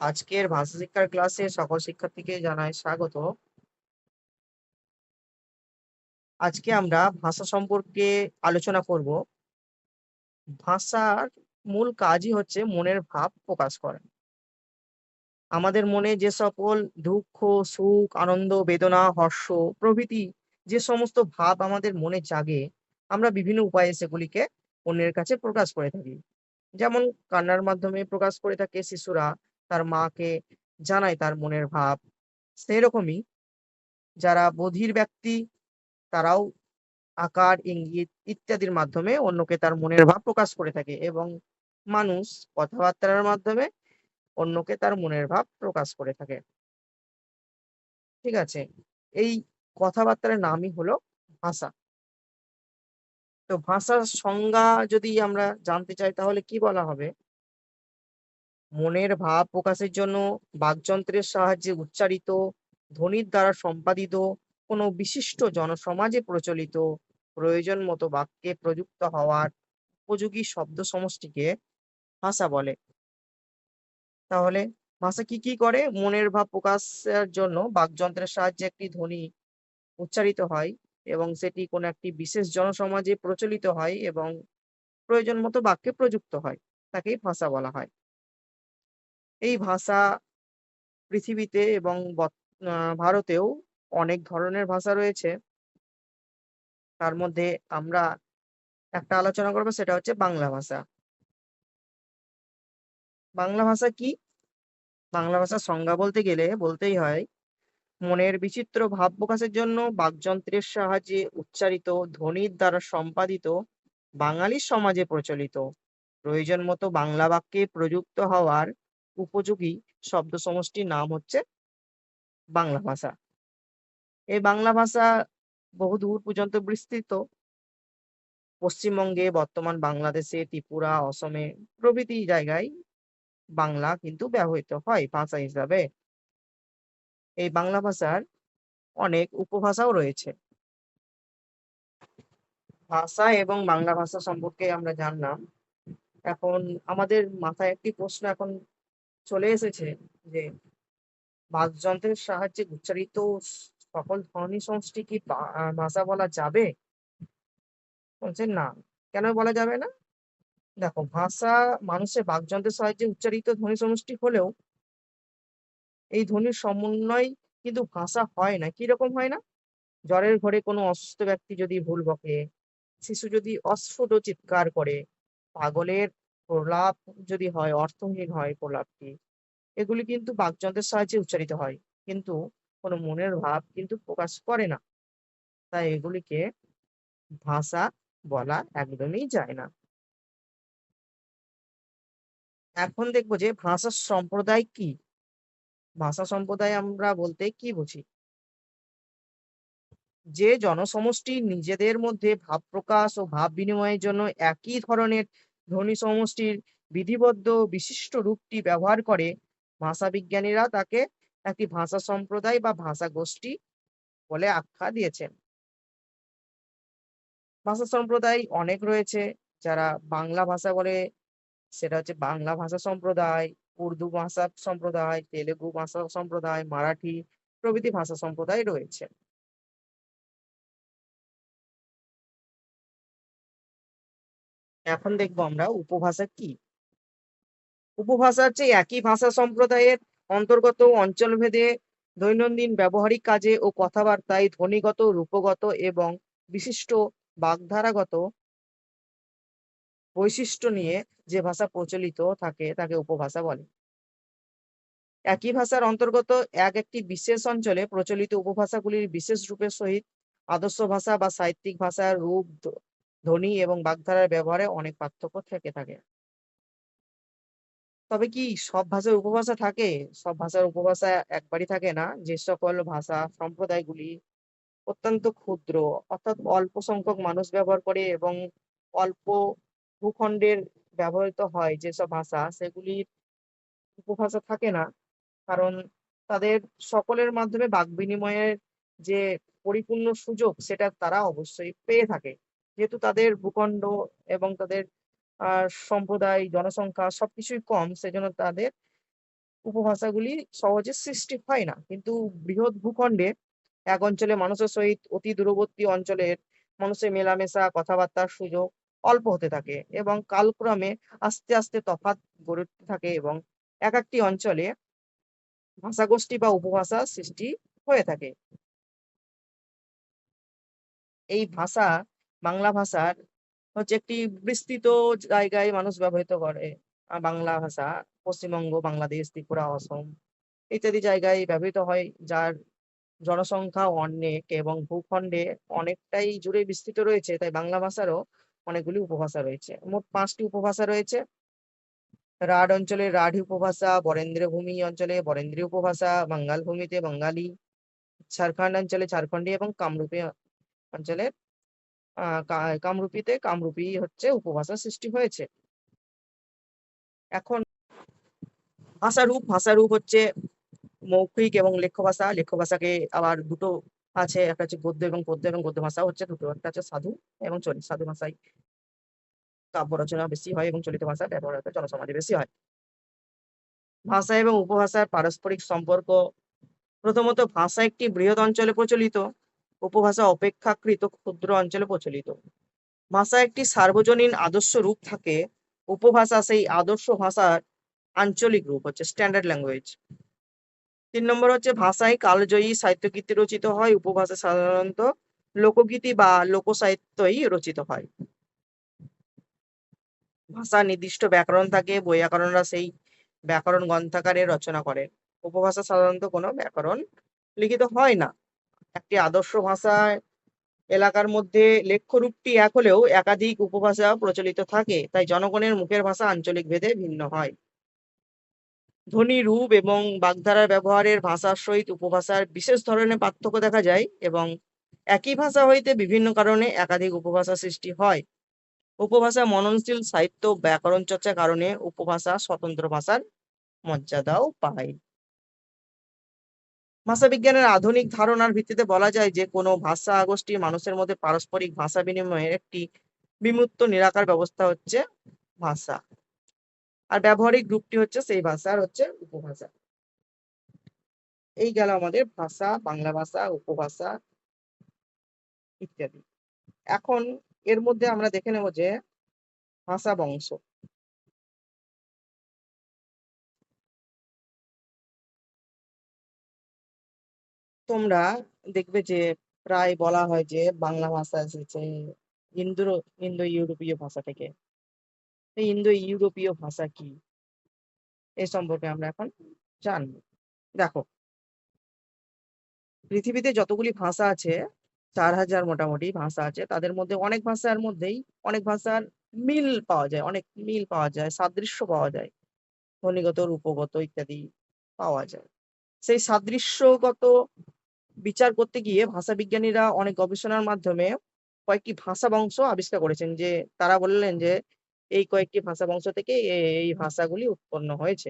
আজকের ভাষা শিক্ষার ক্লাসে সকল শিক্ষার্থীকে জানাই স্বাগত। আজকে আমরা ভাষা সম্পর্কে আলোচনা করব। ভাষার মূল কাজই হচ্ছে মনের ভাব প্রকাশ করা। আমাদের মনে যে সকল দুঃখ, সুখ, আনন্দ, বেদনা, হর্ষ, প্রভৃতি যে সমস্ত ভাব আমাদের মনে জাগে, আমরা বিভিন্ন উপায়ে সেগুলিকে অন্যের কাছে প্রকাশ করে থাকি। যেমন কান্নার মাধ্যমে প্রকাশ করে থাকে শিশুরা তার মাকে জানায় তার মনের ভাব। সেরকমই যারা বধির ব্যক্তি, তারাও আকার, ইঙ্গিত ইত্যাদির মাধ্যমে অন্যকে তার মনের ভাব প্রকাশ করে থাকে এবং মানুষ কথাবার্তার মাধ্যমে অন্যকে তার মনের ভাব প্রকাশ করে থাকে। ঠিক আছে, এই কথাবার্তার নামই হলো ভাষা। তো ভাষার সংজ্ঞা যদি আমরা জানতে চাই তাহলে কি বলা হবে? মনের ভাব প্রকাশের জন্য বাকযন্ত্রের সাহায্যে উচ্চারিত, ধ্বনির দ্বারা সম্পাদিত কোনো বিশিষ্ট জনসমাজে প্রচলিত প্রয়োজন মতো বাক্যে প্রযুক্ত হওয়ার উপযোগী শব্দ সমষ্টিকে ভাষা বলে। তাহলে ভাষা কি কি করে? মনের ভাব প্রকাশের জন্য বাকযন্ত্রের সাহায্যে একটি ধ্বনি উচ্চারিত হয় এবং সেটি কোনো একটি বিশেষ জনসমাজে প্রচলিত হয় এবং প্রয়োজন মতো বাক্যে প্রযুক্ত হয়। তাকেই ভাষা বলা হয়। এই ভাষা পৃথিবীতে এবং ভারতেও অনেক ধরনের ভাষা রয়েছে। তার মধ্যে আমরা একটা আলোচনা করব, সেটা হচ্ছে বাংলা ভাষা। বাংলা ভাষা কি? বাংলা ভাষার সংজ্ঞা বলতে গেলে বলতেই হয়, মনের বিচিত্র ভাব প্রকাশের জন্য বাকযন্ত্রের সাহায্যে উচ্চারিত, ধ্বনির দ্বারা সম্পাদিত, বাঙালি সমাজে প্রচলিত। প্রয়োজন মতো বাংলা বাক্যে প্রযুক্ত হওয়ার উপযোগী শব্দ সমষ্টির নাম হচ্ছে বাংলা ভাষা। এই বাংলা ভাষা বহু দূর পর্যন্ত বিস্তৃত। পশ্চিমবঙ্গে বর্তমান বাংলাদেশে, ত্রিপুরা, অসমে প্রভৃতি জায়গায় বাংলা কিন্তু ব্যবহৃত হয় ভাষা হিসাবে। এই বাংলা ভাষার অনেক উপভাষাও রয়েছে। ভাষা এবং বাংলা ভাষা সম্পর্কে আমরা জানলাম। এখন আমাদের মাথায় একটি প্রশ্ন এখন চলে এসেছে যে বাকযন্ত্রের সাহায্যে উচ্চারিত সকল ধ্বনি সমষ্টি কি ভাষা বলা যাবে? বলছেন না। কেন বলা যাবে না? দেখো, ভাষা মানুষের বাকযন্ত্রের সাহায্যে উচ্চারিত ধ্বনি সমষ্টি হলেও এই ধ্বনির সমন্বয় কিন্তু ভাষা হয় না। কীরকম হয় না? জ্বরের ঘরে কোনো অসুস্থ ব্যক্তি যদি ভুল বকে, শিশু যদি অস্ফুট চিৎকার করে, পাগলের প্রলাপ যদি হয়, অর্থহীন হয় প্রলাপটি, এগুলি কিন্তু বাকযন্ত্রের সাহায্যে উচ্চারিত হয়। কিন্তু কোনো মনের ভাব কিন্তু প্রকাশ করে না। তাই এগুলিকে ভাষা বলা একদমই যায় না। এখন দেখব যে ভাষা সম্প্রদায় কি? ভাষা সম্প্রদায় আমরা বলতে কি বুঝি? যে জনসমষ্টি নিজেদের মধ্যে ভাব প্রকাশ ও ভাব বিনিময়ের জন্য একই ধরনের ধ্বনি সমষ্টির বিধিবদ্ধ বিশিষ্ট রূপটি ব্যবহার করে ভাষা বিজ্ঞানীরা তাকে একটি ভাষা সম্প্রদায় বা ভাষা গোষ্ঠী বলে আখ্যা দিয়েছেন। ভাষা সম্প্রদায় অনেক রয়েছে, যারা বাংলা ভাষা বলে, সেটা হচ্ছে বাংলা ভাষা সম্প্রদায়, উর্দু ভাষা সম্প্রদায়, তেলেগু ভাষা সম্প্রদায়, মারাঠি প্রভৃতি ভাষা সম্প্রদায় রয়েছে। এখন দেখব আমরা উপভাষা কি? উপভাষা হচ্ছে একই ভাষা সম্প্রদায়ের অন্তর্গত অঞ্চলভেদে দৈনন্দিন ব্যবহারিক কাজে ও কথাবার্তায় ধ্বনিগত, রূপগত এবং বিশিষ্ট বাগধারাগত বৈশিষ্ট্য নিয়ে যে ভাষা প্রচলিত থাকে তাকে উপভাষা বলে। একই ভাষার অন্তর্গত এক একটি বিশেষ অঞ্চলে প্রচলিত উপভাষাগুলির বিশেষ রূপের সহিত আদর্শ ভাষা বা সাহিত্যিক ভাষার রূপ ধ্বনি এবং বাগধারার ব্যবহারে অনেক পার্থক্য থেকে থাকে। তবে কি সব ভাষার উপভাষা থাকে? সব ভাষার উপভাষা একবারই থাকে না? যে সকল ভাষা সম্প্রদায়গুলি অত্যন্ত ক্ষুদ্র, অর্থাৎ অল্প সংখ্যক মানুষ ব্যবহার করে এবং অল্প ভূখণ্ডের ব্যবহৃত হয় যেসব ভাষা, সেগুলির উপভাষা থাকে না। কারণ তাদের সকলের মাধ্যমে বাক বিনিময়ের যে পরিপূর্ণ সুযোগ, সেটা তারা অবশ্যই পেয়ে থাকে। যেহেতু তাদের ভূখণ্ড এবং তাদের সম্প্রদায়, জনসংখ্যা সবকিছুই কম, সেজন্য তাদের উপভাষাগুলি সহজে সৃষ্টি হয় না। কিন্তু বৃহৎ ভূখণ্ডে এক অঞ্চলে মানুষের সহিত অতি দূরবর্তী অঞ্চলের মানুষের মেলামেশা, কথাবার্তার সুযোগ অল্প হতে থাকে এবং কালক্রমে আস্তে আস্তে তফাৎ গড়ে উঠতে থাকে এবং এক একটি অঞ্চলে ভাষাগোষ্ঠী বা উপভাষা সৃষ্টি হয়ে থাকে। এই ভাষা বাংলা ভাষার হচ্ছে একটি বিস্তৃত জায়গায় মানুষ ব্যবহৃত করে। বাংলা ভাষা, পশ্চিমবঙ্গ, বাংলাদেশ, ত্রিপুরা, অসম ইত্যাদি জায়গায় ব্যবহৃত হয়, যার জনসংখ্যা অনেক এবং ভূখণ্ডে অনেকটাই জুড়ে বিস্তৃত রয়েছে, তাই বাংলা ভাষারও অনেকগুলি উপভাষা রয়েছে। মোট পাঁচটি উপভাষা রয়েছে। রাঢ় অঞ্চলে রাঢ়ী উপভাষা, বরেন্দ্র ভূমি অঞ্চলে বরেন্দ্রী উপভাষা, বাঙ্গাল ভূমিতে বাঙ্গালি ঝাড়খণ্ড অঞ্চলে ঝাড়খণ্ডী এবং কামরূপী অঞ্চলে কামরূপীতে কামরূপী হচ্ছে উপভাষা সৃষ্টি হয়েছে। এখন ভাষারূপ ভাষারূপ হচ্ছে মৌখিক এবং লেখ্য ভাষা লেখ্য ভাষাকে আবার দুটো আছে, একটা হচ্ছে গদ্য এবং পদ্য এবং গদ্য ভাষা হচ্ছে দুটো। একটা হচ্ছে সাধু এবং চলিত সাধু ভাষায় কাব্য রচনা বেশি হয় এবং চলিত ভাষা ব্যবহার হয়তো জনসমাজে বেশি হয়। ভাষা এবং উপভাষার পারস্পরিক সম্পর্ক, প্রথমত ভাষা একটি বৃহৎ অঞ্চলে প্রচলিত। উপভাষা অপেক্ষাকৃত ক্ষুদ্র অঞ্চলে প্রচলিত। ভাষা একটি সার্বজনীন আদর্শ রূপ থাকে। উপভাষা সেই আদর্শ ভাষার আঞ্চলিক রূপ হচ্ছে স্ট্যান্ডার্ড ল্যাঙ্গুয়েজ তিন নম্বর হচ্ছে ভাষায় কালজয়ী সাহিত্যকীর্তি রচিত হয়। উপভাষা সাধারণত লোকগীতি বা লোকসাহিত্যই রচিত হয়। ভাষা নির্দিষ্ট ব্যাকরণ থাকে। বৈয়াকরণরা সেই ব্যাকরণ গ্রন্থাকারে রচনা করে। উপভাষা সাধারণত কোনো ব্যাকরণ লিখিত হয় না। একটি আদর্শ ভাষায় এলাকার মধ্যে লেখ্য রূপটি এক হলেও একাধিক উপভাষা প্রচলিত থাকে, তাই জনগণের মুখের ভাষা আঞ্চলিক ভেদে ভিন্ন হয়। ধ্বনি, রূপ এবং বাগধারার ব্যবহারের ভাষার সহিত উপভাষার বিশেষ ধরনের পার্থক্য দেখা যায় এবং একই ভাষা হইতে বিভিন্ন কারণে একাধিক উপভাষা সৃষ্টি হয়। উপভাষা মননশীল, সাহিত্য ব্যাকরণ চর্চার কারণে উপভাষা স্বতন্ত্র ভাষার মর্যাদাও পায়। ভাষা বিজ্ঞানের আধুনিক ধারণার ভিত্তিতে বলা যায় যে, কোনো ভাষা গোষ্ঠী মানুষের মধ্যে পারস্পরিক ভাষা বিনিময়ের একটি বিমূর্ত নিরাকার ব্যবস্থা হচ্ছে ভাষা। আর ব্যবহারিক রূপটি হচ্ছে সেই ভাষার হচ্ছে উপভাষা। এই গেল আমাদের ভাষা, বাংলা ভাষা, উপভাষা ইত্যাদি। এখন এর মধ্যে আমরা দেখে নেব যে ভাষা বংশ। তোমরা দেখবে যে প্রায় বলা হয় যে বাংলা ভাষা এসেছে ইন্দো ইন্দো ইউরোপীয় ভাষা থেকে। ইন্দো ইউরোপীয় ভাষা কি? এ সম্পর্কে আমরা এখন জানব। দেখো, পৃথিবীতে যতগুলি ভাষা আছে, চার হাজার মোটামুটি ভাষা আছে, তাদের মধ্যে অনেক ভাষার মধ্যেই অনেক ভাষার মিল পাওয়া যায়, অনেক মিল পাওয়া যায়, সাদৃশ্য পাওয়া যায়, ধ্বনিগত, রূপগত ইত্যাদি পাওয়া যায়। সেই সাদৃশ্যগত বিচার করতে গিয়ে ভাষা বিজ্ঞানীরা অনেক গবেষণার মাধ্যমে কয়েকটি ভাষা বংশ আবিষ্কার করেছেন, যে তারা বললেন যে এই কয়েকটি ভাষা বংশ থেকে এই ভাষাগুলি উৎপন্ন হয়েছে।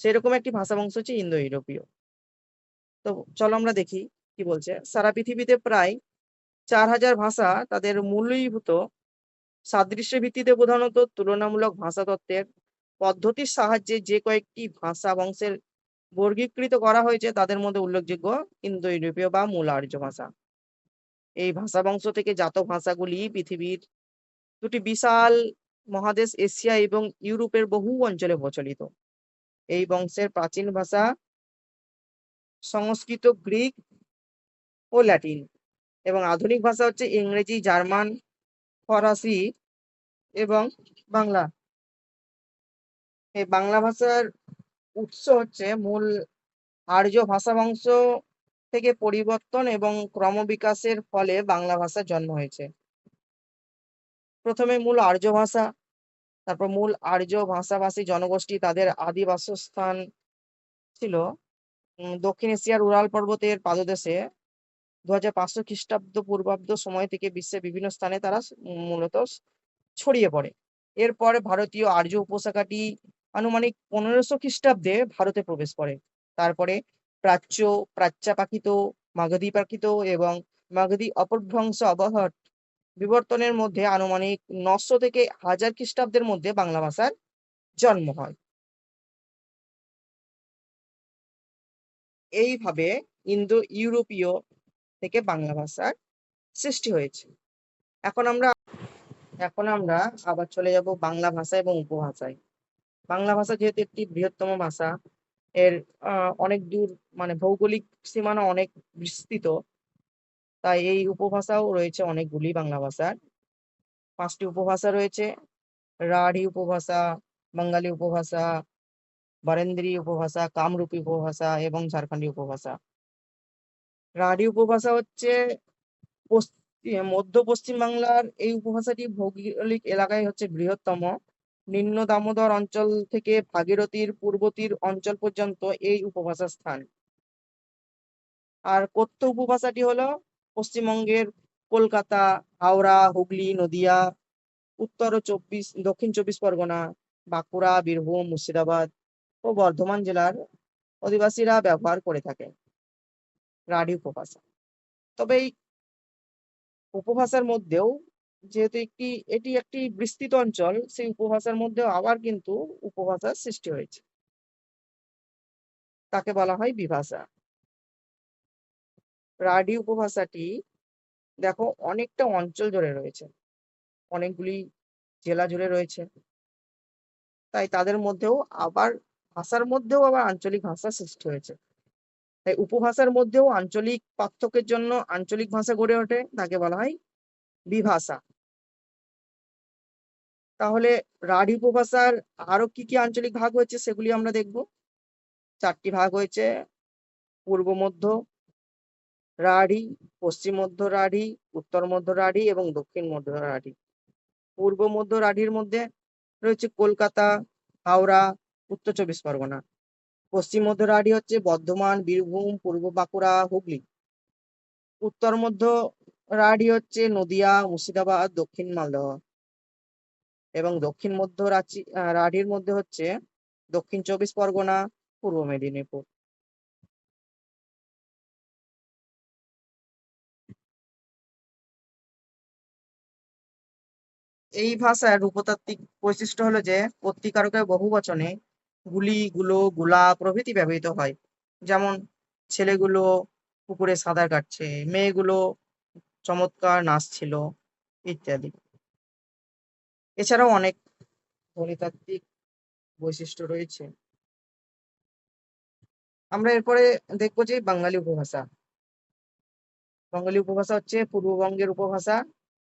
সেরকম একটি ভাষা বংশ হচ্ছে ইন্দো ইউরোপীয় তো চলো আমরা দেখি কি বলছে। সারা পৃথিবীতে প্রায় চার হাজার ভাষা তাদের মূলীভূত সাদৃশ্যের ভিত্তিতে প্রধানত তুলনামূলক ভাষা তত্ত্বের পদ্ধতির সাহায্যে যে কয়েকটি ভাষা বংশের বর্গীকৃত করা হয়েছে তাদের মধ্যে উল্লেখযোগ্য ইন্দো, ইউরোপীয় বা মূল আর্য ভাষা। এই ভাষা বংশ থেকে জাত ভাষাগুলি পৃথিবীর দুটি বিশাল মহাদেশ এশিয়া এবং ইউরোপের বহু অঞ্চলে প্রচলিত। এই বংশের প্রাচীন ভাষা সংস্কৃত, গ্রিক ও ল্যাটিন এবং আধুনিক ভাষা হচ্ছে ইংরেজি, জার্মান, ফরাসি এবং বাংলা। এই বাংলা ভাষার উৎস হচ্ছে মূল আর্য ভাষা বংশ থেকে পরিবর্তন এবং ক্রমবিকাশের ফলে বাংলা ভাষার জন্ম হয়েছে। প্রথমে মূল আর্য ভাষা, তারপর মূল আর্য ভাষাভাষী জনগোষ্ঠী তাদের আদি বাসস্থান ছিল দক্ষিণ এশিয়ার উরাল পর্বতের পাদদেশে দু হাজার পাঁচশো খ্রিস্টাব্দ পূর্বাব্দ সময় থেকে বিশ্বের বিভিন্ন স্থানে তারা মূলত ছড়িয়ে পড়ে। এরপরে ভারতীয় আর্য উপশাখাটি আনুমানিক পনেরোশো খ্রিস্টাব্দে ভারতে প্রবেশ করে। তারপরে প্রাচ্য, প্রাচ্যাপাকিত মাগধী প্রাকৃত এবং মাগধী অপভ্রংশ অবহট বিবর্তনের মধ্যে আনুমানিক নশো থেকে হাজার খ্রিস্টাব্দের মধ্যে বাংলা ভাষার জন্ম হয়। এইভাবে ইন্দো ইউরোপীয় থেকে বাংলা ভাষার সৃষ্টি হয়েছে। এখন আমরা এখন আমরা আবার চলে যাব বাংলা ভাষা এবং উপভাষায়। বাংলা ভাষা যেহেতু একটি বৃহত্তম ভাষা, এর অনেক দূর মানে ভৌগোলিক সীমানা অনেক বিস্তৃত, তাই এই উপভাষাও রয়েছে অনেকগুলি বাংলা ভাষার। পাঁচটি উপভাষা রয়েছে, রাঢ়ী উপভাষা, বাঙালি উপভাষা, বারেন্দ্রী উপভাষা, কামরূপী উপভাষা এবং ঝাড়খণ্ডী উপভাষা। রাঢ়ী উপভাষা হচ্ছে মধ্য পশ্চিম বাংলার এই উপভাষাটি ভৌগোলিক এলাকায় হচ্ছে বৃহত্তম। নিম্ন দামোদর অঞ্চল থেকে ভাগীরথীর পূর্ব তীর অঞ্চল পর্যন্ত এই উপভাষার স্থান। আর কথ্য উপভাষাটি হলো পশ্চিমবঙ্গের কলকাতা, হাওড়া, হুগলি, নদিয়া, উত্তর ও চব্বিশ, দক্ষিণ চব্বিশ পরগনা, বাঁকুড়া, বীরভূম, মুর্শিদাবাদ ও বর্ধমান জেলার অধিবাসীরা ব্যবহার করে থাকে রাঢ়ী উপভাষা। তবে এই উপভাষার মধ্যেও যেহেতু একটি, এটি একটি বিস্তৃত অঞ্চল, সেই উপভাষার মধ্যেও আবার কিন্তু উপভাষার সৃষ্টি হয়েছে। তাকে বলা হয় বিভাষা। রাঢ়ী উপভাষাটি, দেখো, অনেকটা অঞ্চল জুড়ে রয়েছে। অনেকগুলি জেলা জুড়ে রয়েছে। তাই তাদের মধ্যেও আবার, ভাষার মধ্যেও আবার আঞ্চলিক ভাষা সৃষ্টি হয়েছে। তাই উপভাষার মধ্যেও আঞ্চলিক পার্থক্যের জন্য আঞ্চলিক ভাষা গড়ে ওঠে। তাকে বলা হয় বিভাষা। তাহলে রাঢ়ী উপভাষার আরও কি কি আঞ্চলিক ভাগ হয়েছে সেগুলি আমরা দেখব। চারটি ভাগ হয়েছে, পূর্ব মধ্য রাঢ়ী, পশ্চিম মধ্য রাঢ়ী, উত্তর মধ্য রাঢ়ী এবং দক্ষিণ মধ্য রাঢ়ী। পূর্ব মধ্য রাঢ়ীর মধ্যে রয়েছে কলকাতা, হাওড়া, উত্তর চব্বিশ পরগনা। পশ্চিম মধ্য রাঢ়ী হচ্ছে বর্ধমান, বীরভূম, পূর্ব বাঁকুড়া, হুগলি। উত্তর মধ্য রাঢ়ী হচ্ছে নদিয়া, মুর্শিদাবাদ, দক্ষিণ মালদহ। এবং দক্ষিণ মধ্য রাঁচি রাঢ়ীর মধ্যে হচ্ছে দক্ষিণ চব্বিশ পরগনা, পূর্ব মেদিনীপুর। এই ভাষার রূপতাত্ত্বিক বৈশিষ্ট্য হলো যে কর্তৃকারকের বহু বচনে গুলি, গুলো, গুলা প্রভৃতি ব্যবহৃত হয়। যেমন, ছেলেগুলো পুকুরে সাঁতার কাটছে, মেয়েগুলো চমৎকার নাচ ছিল, ইত্যাদি। এছাড়াও অনেক ধ্বনিতাত্ত্বিক বৈশিষ্ট্য রয়েছে। আমরা এরপরে দেখব যে বাঙালি উপভাষা। বাঙালি উপভাষা হচ্ছে পূর্ববঙ্গের উপভাষা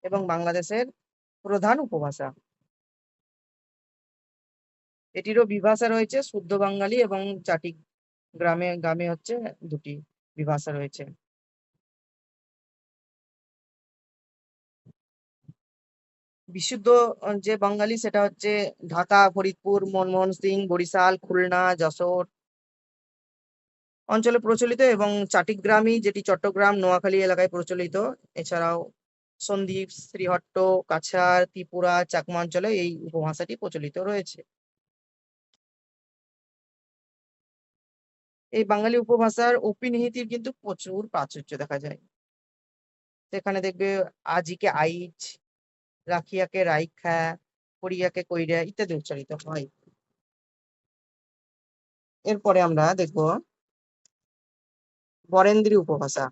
এবং বাংলাদেশের প্রধান উপভাষা। এটিরও বিভাষা রয়েছে শুদ্ধ বাঙালি এবং চাটি গ্রামে গ্রামে হচ্ছে দুটি বিভাষা রয়েছে। বিশুদ্ধ যে বাঙালি সেটা হচ্ছে ঢাকা, ফরিদপুর, মনমোহন সিং, বরিশাল, খুলনা, যশোর অঞ্চলে প্রচলিত এবং চাটিগ্রামই যেটি চট্টগ্রাম, নোয়াখালী এলাকায় প্রচলিত। এছাড়াও সন্দ্বীপ, শ্রীহট্ট, কাছাড়, ত্রিপুরা, চাকমা অঞ্চলে এই উপভাষাটি প্রচলিত রয়েছে। এই বাঙালি উপভাষার অপিনিহিতির কিন্তু প্রচুর প্রাচুর্য দেখা যায়। সেখানে দেখবে আজিকে আইচ রাখিয়াকে রাইখা করিয়াকে কইরা ইত্যাদি উচ্চারিত হয়। এরপরে আমরা দেখব বরেন্দ্রী উপভাষা।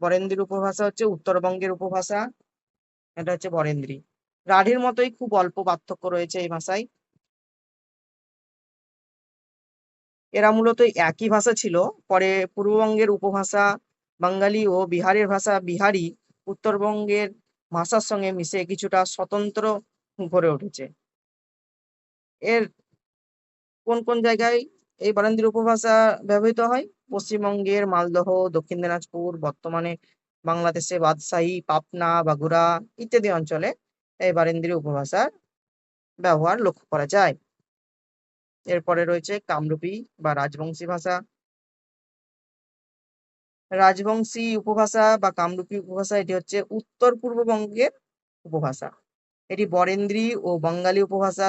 বরেন্দ্রী উপভাষা হচ্ছে উত্তরবঙ্গের উপভাষা, এটা হচ্ছে বরেন্দ্রী। রাঢ়ীর মতোই খুব অল্প পার্থক্য রয়েছে এই ভাষায়। এরা মূলত একই ভাষা ছিল, পরে পূর্ববঙ্গের উপভাষা বাঙালি ও বিহারের ভাষা বিহারি, উত্তরবঙ্গের ভাষার সঙ্গে মিশে কিছুটা স্বতন্ত্র গড়ে উঠেছে। এর কোন কোন জায়গায় এই বারান্দির উপভাষা ব্যবহৃত হয়? পশ্চিমবঙ্গের মালদহ, দক্ষিণ দিনাজপুর, বর্তমানে বাংলাদেশে বাদশাহী, পাবনা বাগুড়া ইত্যাদি অঞ্চলে এই বারেন্দ্রী উপভাষার ব্যবহার লক্ষ্য করা যায়। এরপরে রয়েছে কামরূপী বা রাজবংশী ভাষা। রাজবংশী উপভাষা বা কামরূপী উপভাষা, এটি হচ্ছে উত্তর পূর্ববঙ্গের উপভাষা। এটি বরেন্দ্রী ও বঙ্গালী উপভাষা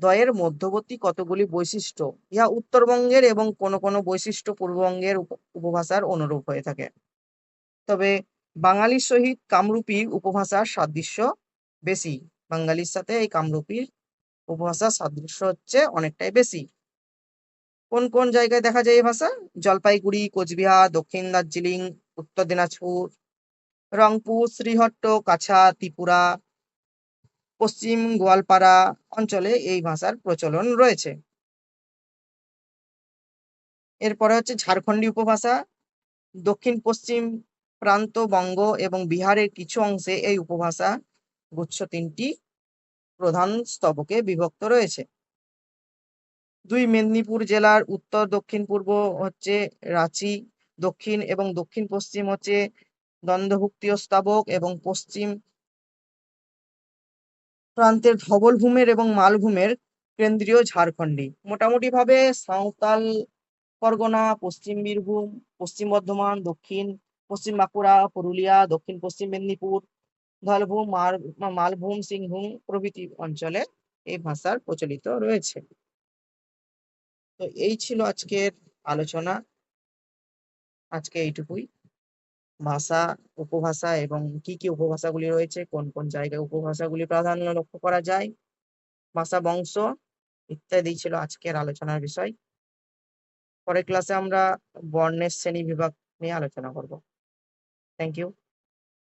দ্বয়ের মধ্যবর্তী কতগুলি বৈশিষ্ট্য, ইহা উত্তরবঙ্গের এবং কোনো কোনো বৈশিষ্ট্য পূর্ববঙ্গের উপ- উপভাষার অনুরূপ হয়ে থাকে। তবে বাঙালির সহিত কামরূপী উপভাষার সাদৃশ্য বেশি। বাঙালির সাথে এই কামরূপীর উপভাষার সাদৃশ্য হচ্ছে অনেকটাই বেশি। কোন কোন জায়গায় দেখা যায় এই ভাষা? জলপাইগুড়ি, কোচবিহার, দক্ষিণ দার্জিলিং, উত্তর দিনাজপুর, রংপুর, শ্রীহট্ট, কাছা, ত্রিপুরা, পশ্চিম গোয়ালপাড়া অঞ্চলে এই ভাষার প্রচলন রয়েছে। এরপরে হচ্ছে ঝাড়খণ্ডী উপভাষা। দক্ষিণ, পশ্চিম প্রান্ত, বঙ্গ এবং বিহারের কিছু অংশে এই উপভাষা গুচ্ছ তিনটি প্রধান স্তবকে বিভক্ত রয়েছে। দুই মেদিনীপুর জেলার উত্তর, দক্ষিণ, পূর্ব হচ্ছে রাঁচি, দক্ষিণ এবং দক্ষিণ পশ্চিম হচ্ছে দ্বন্দ্বভুক্তীয় স্তবক এবং পশ্চিম প্রান্তের ধবলভূমের এবং মালভূমের কেন্দ্রীয় ঝাড়খণ্ডী মোটামুটি ভাবে সাঁওতাল পরগনা, পশ্চিম বীরভূম, পশ্চিম বর্ধমান, দক্ষিণ, পশ্চিম বাঁকুড়া, পুরুলিয়া, দক্ষিণ পশ্চিম মেদিনীপুর, ধলভূম মালভূম, সিংভূম প্রভৃতি অঞ্চলে এই ভাষার প্রচলিত রয়েছে। তো এই ছিল আজকের আলোচনা। আজকে এইটুকুই। ভাষা, উপভাষা এবং কি কি উপভাষাগুলি রয়েছে, কোন কোন জায়গায় উপভাষাগুলি প্রাধান্য লক্ষ্য করা যায়, ভাষা, বংশ ইত্যাদি ছিল আজকের আলোচনার বিষয়। পরের ক্লাসে আমরা বর্ণের শ্রেণি বিভাগ নিয়ে আলোচনা করব। Thank you